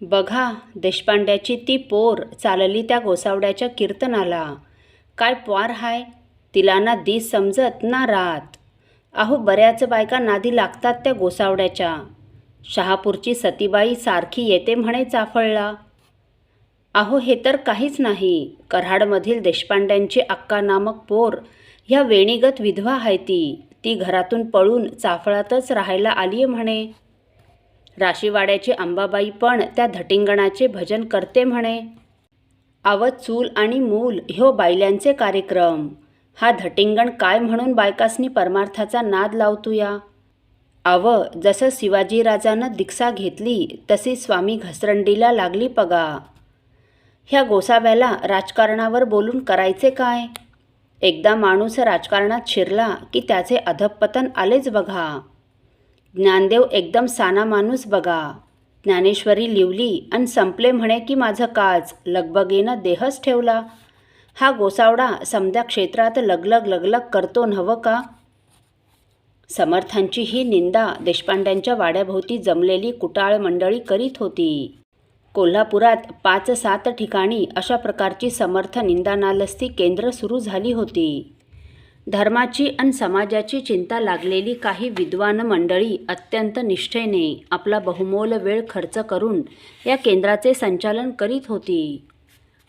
बघा देशपांड्याची ती पोर चालली त्या गोसावड्याच्या कीर्तनाला. काय पार हाय तिला ना दिस समजत ना रात. अहो बऱ्याच बायका नादी लागतात त्या गोसावड्याच्या. शहापूरची सतीबाई सारखी येते म्हणे चाफळला. अहो हे तर काहीच नाही. कराडमधील देशपांड्यांची अक्का नामक पोर ह्या वेणीगत विधवा आहे ती. ती घरातून पळून चाफळातच राहायला आली म्हणे. राशीवाड्याची अंबाबाई पण त्या धटिंगणाचे भजन करते म्हणे. अव चूल आणि मूल ह्यो बायल्यांचे कार्यक्रम. हा धटिंगण काय म्हणून बायकासनी परमार्थाचा नाद लावतो या आव जसं शिवाजीराजानं दीक्षा घेतली तशी स्वामी घसरंडीला लागली पगा. ह्या गोसाव्याला राजकारणावर बोलून करायचे काय? एकदा माणूस राजकारणात शिरला की त्याचे अधपतन आलेच बघा. ज्ञानदेव एकदम साना माणूस बघा. ज्ञानेश्वरी लिवली आणि संपले म्हणे की माझं काज लगबगीनं देहच ठेवला. हा गोसावडा समद्या क्षेत्रात लगलग लगलग करतो नवं का? समर्थांची ही निंदा देशपांड्यांच्या वाड्याभोवती जमलेली कुटाळ मंडळी करीत होती. कोल्हापुरात पाच सात ठिकाणी अशा प्रकारची समर्थ निंदानालस्ती केंद्र सुरू झाली होती. धर्माची आणि समाजाची चिंता लागलेली काही विद्वान मंडळी अत्यंत निष्ठेने आपला बहुमोल वेळ खर्च करून या केंद्राचे संचालन करीत होती.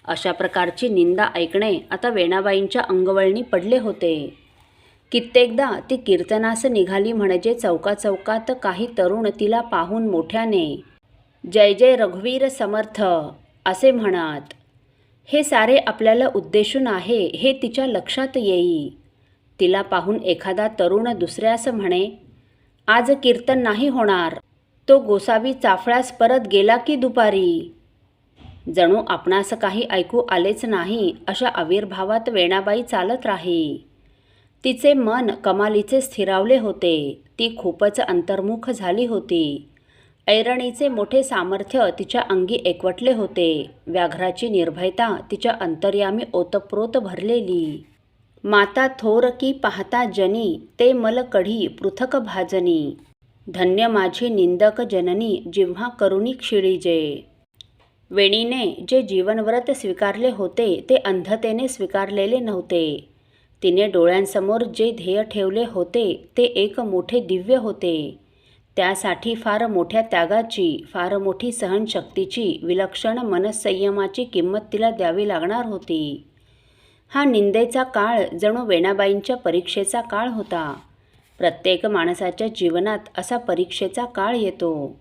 अशा प्रकारची निंदा ऐकणे आता वेणाबाईंच्या अंगवळणी पडले होते. कित्येकदा ती कीर्तनास निघाली म्हणजे चौकाचौकात काही तरुण तिला पाहून मोठ्याने जय जय रघुवीर समर्थ असे म्हणत हे सारे आपल्याला उद्देशून आहे हे तिच्या लक्षात येई. तिला पाहून एखादा तरुण दुसऱ्यास म्हणे आज कीर्तन नाही होणार. तो गोसावी चाफळास परत गेला की दुपारी जणू आपणास काही ऐकू आलेच नाही अशा आविर्भावात वेणाबाई चालत राही. तिचे मन कमालीचे स्थिरावले होते. ती खूपच अंतर्मुख झाली होती. ऐरणीचे मोठे सामर्थ्य तिच्या अंगी एकवटले होते. व्याघ्राची निर्भयता तिच्या अंतर्यामी ओतप्रोत भरलेली. माता थोर की पाहता जनी ते मल कढी पृथक भाजनी. धन्य माझी निंदक जननी जिव्हा करुणी क्षिळीजे वेणीने जे जीवनव्रत स्वीकारले होते ते अंधतेने स्वीकारलेले नव्हते. तिने डोळ्यांसमोर जे ध्येय ठेवले होते ते एक मोठे दिव्य होते. त्यासाठी फार मोठ्या त्यागाची फार मोठी सहनशक्तीची विलक्षण मनसंयमाची किंमत तिला द्यावी लागणार होती. हा निंदेचा काळ जणू वेणाबाईंच्या परीक्षेचा काळ होता. प्रत्येक माणसाच्या जीवनात असा परीक्षेचा काळ येतो.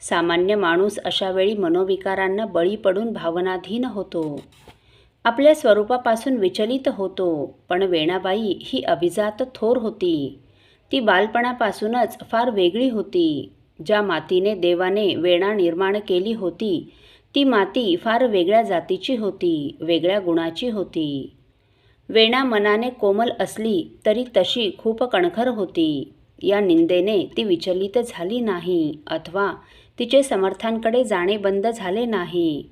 सामान्य माणूस अशावेळी मनोविकारांना बळी पडून भावनाधीन होतो. आपल्या स्वरूपापासून विचलित होतो पण वेणाबाई ही अभिजात थोर होती. ती बालपणापासूनच फार वेगळी होती. ज्या मातीने देवाने वेणा निर्माण केली होती ती माती फार वेगळ्या जातीची होती वेगळ्या गुणाची होती. वेणा मनाने कोमल असली तरी तशी खूप कणखर होती. या निंदेने ती विचलित झाली नाही अथवा तिचे समर्थांकडे जाणे बंद झाले नाही.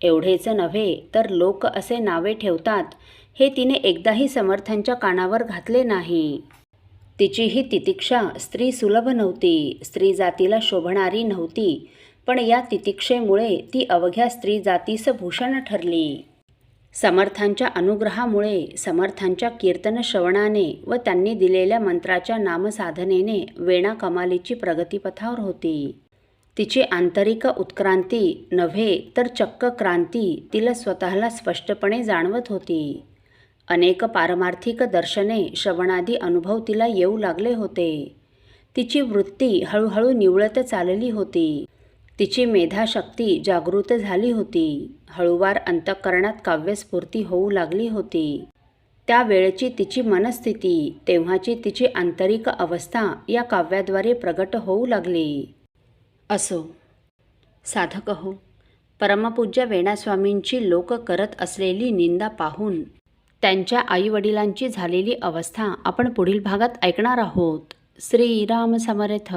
एवढेच नव्हे तर लोक असे नावे ठेवतात हे तिने एकदाही समर्थांच्या कानावर घातले नाही. तिची ही तितिक्षा स्त्री सुलभ नव्हती स्त्री जातीला शोभणारी नव्हती पण या तितिक्षेमुळे ती अवघ्या स्त्री जातीस भूषण ठरली. समर्थांच्या अनुग्रहामुळे समर्थांच्या कीर्तन श्रवणाने व त्यांनी दिलेल्या मंत्राच्या नामसाधनेने वेणा कमालीची प्रगतीपथावर होती. तिची आंतरिक उत्क्रांती नव्हे तर चक्क क्रांती तिला स्वतःला स्पष्टपणे जाणवत होती. अनेक पारमार्थिक दर्शने श्रवणादी अनुभव तिला येऊ लागले होते. तिची वृत्ती हळूहळू निवळत चालली होती. तिची मेधाशक्ती जागृत झाली होती. हळूवार अंतःकरणात काव्यस्फूर्ती होऊ लागली होती. त्या वेळची तिची मनस्थिती तेव्हाची तिची आंतरिक अवस्था या काव्याद्वारे प्रगट होऊ लागली. असो. साधक हो. परमपूज्य वेणास्वामींची लोक करत असलेली निंदा पाहून त्यांच्या आईवडिलांची झालेली अवस्था आपण पुढील भागात ऐकणार आहोत. श्रीराम समर्थ.